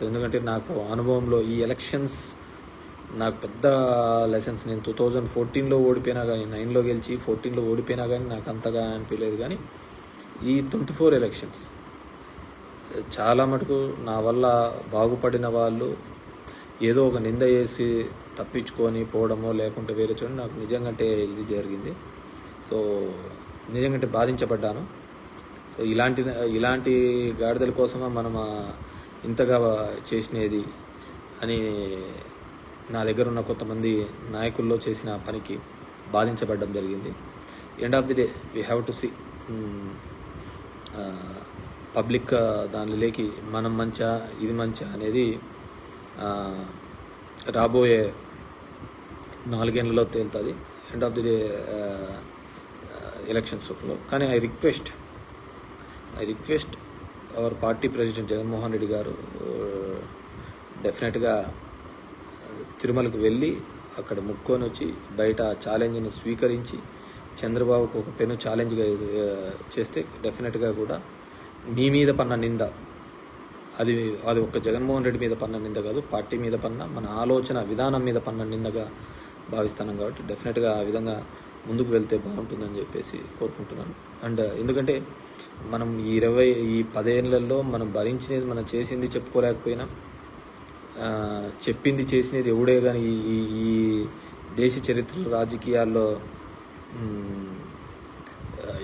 So ఎందుకంటే నాకు అనుభవంలో ఈ ఎలక్షన్స్ నాకు పెద్ద లెసన్స్. నేను టూ థౌజండ్ ఫోర్టీన్లో ఓడిపోయినా కానీ నైన్లో గెలిచి ఫోర్టీన్లో ఓడిపోయినా కానీ నాకు అంతగా అనిపించలేదు. కానీ ఈ ట్వంటీ ఫోర్ ఎలక్షన్స్ చాలా మటుకు నా వల్ల బాగుపడిన వాళ్ళు ఏదో ఒక నింద వేసి తప్పించుకొని పోవడమో లేకుంటే వేరే చూడండి నాకు నిజంగంటే ఇది జరిగింది. సో నిజంగంటే బాధించబడ్డాను. సో ఇలాంటి ఇలాంటి గాడిదల కోసమే మనం ఇంతగా చేసినది అని నా దగ్గర ఉన్న కొంతమంది నాయకుల్లో చేసిన పనికి బాధించబడడం జరిగింది. End of the day we have to see public దానిలోకి మనం మంచా ఇది మంచా అనేది రాబోయే నాలుగేళ్ళలో తేలుతుంది. ఎండ్ ఆఫ్ ది డే ఎలక్షన్స్లో కానీ I request I request our party president Jaganmohan Reddy garu uh, డెఫినెట్గా తిరుమలకు వెళ్ళి అక్కడ ముక్కొని వచ్చి బయట ఛాలెంజ్ని స్వీకరించి చంద్రబాబుకు ఒక పెను ఛాలెంజ్గా uh, చేస్తే డెఫినెట్గా కూడా మీ మీద పన్న నింద. అది అది ఒక్క జగన్మోహన్ రెడ్డి మీద పన్న నింద కాదు పార్టీ మీద పన్న మన ఆలోచన విధానం మీద పన్న నిందగా భావిస్తున్నాం కాబట్టి డెఫినెట్గా ఆ విధంగా ముందుకు వెళ్తే బాగుంటుందని చెప్పేసి కోరుకుంటున్నాను. అండ్ ఎందుకంటే మనం ఈ ఇరవై ఈ పదేళ్ళలో మనం భరించినది మనం చేసింది చెప్పుకోలేకపోయినా చెప్పింది చేసినది ఎవడే కానీ ఈ ఈ- దేశ చరిత్రలో రాజకీయాల్లో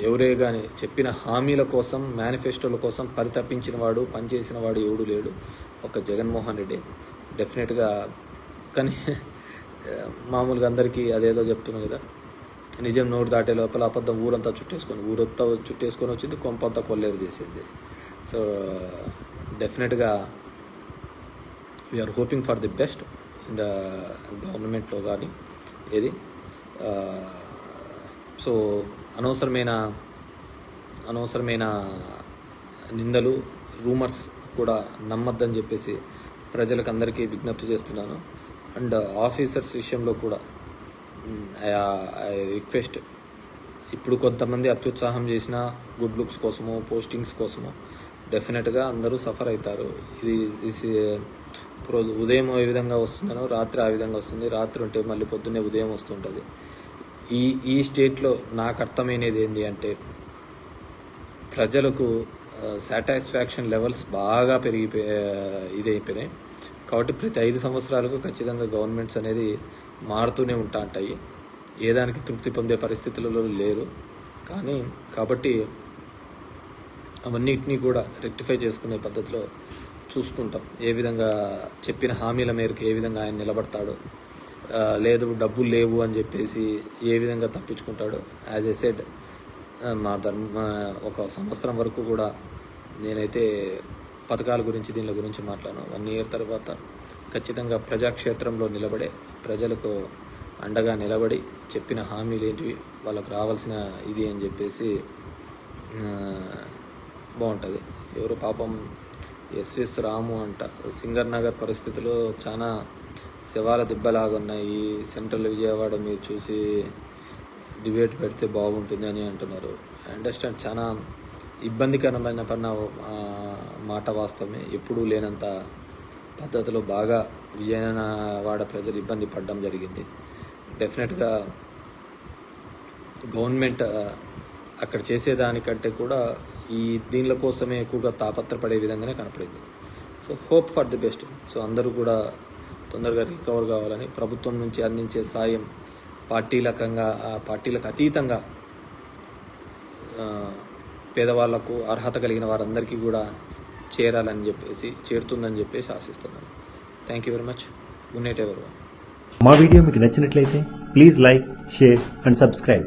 ఎవరే కానీ చెప్పిన హామీల కోసం మేనిఫెస్టోల కోసం పరితపించిన వాడు పనిచేసిన వాడు ఎవడు లేడు. ఒక జగన్మోహన్ రెడ్డి. డెఫినెట్గా కానీ మామూలుగా అందరికీ అదేదో చెప్తున్నాను కదా. నిజం నోరు దాటే లోపల అబద్ధం ఊరంతా చుట్టేసుకొని ఊరంతా చుట్టేసుకొని వచ్చింది కొంపంతా కొల్లేరు చేసింది. సో డెఫినెట్గా we are hoping for the best in the గవర్నమెంట్లో కానీ ఏది? సో అనవసరమైన అనవసరమైన నిందలు రూమర్స్ కూడా నమ్మద్దని చెప్పేసి ప్రజలకు అందరికీ విజ్ఞప్తి చేస్తున్నాను. అండ్ ఆఫీసర్స్ విషయంలో కూడా ఐ రిక్వెస్ట్. ఇప్పుడు కొంతమంది అత్యుత్సాహం చేసిన గుడ్ లుక్స్ కోసమో పోస్టింగ్స్ కోసమో డెఫినెట్గా అందరూ సఫర్ అవుతారు. ఇది ఇది ఇప్పుడు ఉదయం ఏ విధంగా వస్తుందనో రాత్రి ఆ విధంగా వస్తుంది. రాత్రి ఉంటే మళ్ళీ పొద్దున్నే ఉదయం వస్తుంటుంది. ఈ ఈ స్టేట్లో నాకు అర్థమైనది ఏంటి అంటే ప్రజలకు సాటిస్ఫాక్షన్ లెవెల్స్ బాగా పెరిగిపోయి ఇదైపోయినాయి. కాబట్టి ప్రతి ఐదు సంవత్సరాలకు ఖచ్చితంగా గవర్నమెంట్స్ అనేది మారుతూనే ఉంటా ఉంటాయి. ఏ దానికి తృప్తి పొందే పరిస్థితులలో లేరు. కానీ కాబట్టి అవన్నిటినీ కూడా రెక్టిఫై చేసుకునే పద్ధతిలో చూసుకుంటాం. ఏ విధంగా చెప్పిన హామీల మేరకు ఏ విధంగా ఆయన నిలబడతాడో లేదు డబ్బులు లేవు అని చెప్పేసి ఏ విధంగా తప్పించుకుంటాడో యాజ్ ఎ సెడ్ మా ధర్మ ఒక సంవత్సరం వరకు కూడా నేనైతే పథకాల గురించి దీని గురించి మాట్లాడాను వన్ ఇయర్ తర్వాత ఖచ్చితంగా ప్రజాక్షేత్రంలో నిలబడే ప్రజలకు అండగా నిలబడి చెప్పిన హామీలు ఏంటివి వాళ్ళకు రావాల్సిన ఇది అని చెప్పేసి బాగుంటుంది. ఎవరు పాపం ఎస్విఎస్ రాము అంట. సింగర్ నగర్ పరిస్థితులు చాలా శవాల దిబ్బలాగా ఉన్నాయి సెంట్రల్ విజయవాడ మీరు చూసి డిబేట్ పెడితే బాగుంటుంది అని అంటున్నారు. అండర్స్టాండ్ చాలా ఇబ్బందికరమైన పన్న మాట వాస్తవమే. ఎప్పుడూ లేనంత పద్ధతిలో బాగా విజయనవాడ ప్రజలు ఇబ్బంది పడడం జరిగింది. డెఫినెట్గా గవర్నమెంట్ అక్కడ చేసేదానికంటే కూడా ఈ దీనిల కోసమే ఎక్కువగా తాపత్రపడే విధంగానే కనపడింది. So hope for the best. So అందరూ కూడా తొందరగా రికవర్ కావాలని ప్రభుత్వం నుంచి అందించే సాయం పార్టీలకంగా ఆ పార్టీలకు అతీతంగా పేదవాళ్ళకు అర్హత కలిగిన వారందరికీ కూడా చేరాలని చెప్పేసి చేరుతుందని చెప్పేసి ఆశిస్తున్నాను. Thank you very much good night ఎవరు మా వీడియో మీకు నచ్చినట్లయితే please like share and subscribe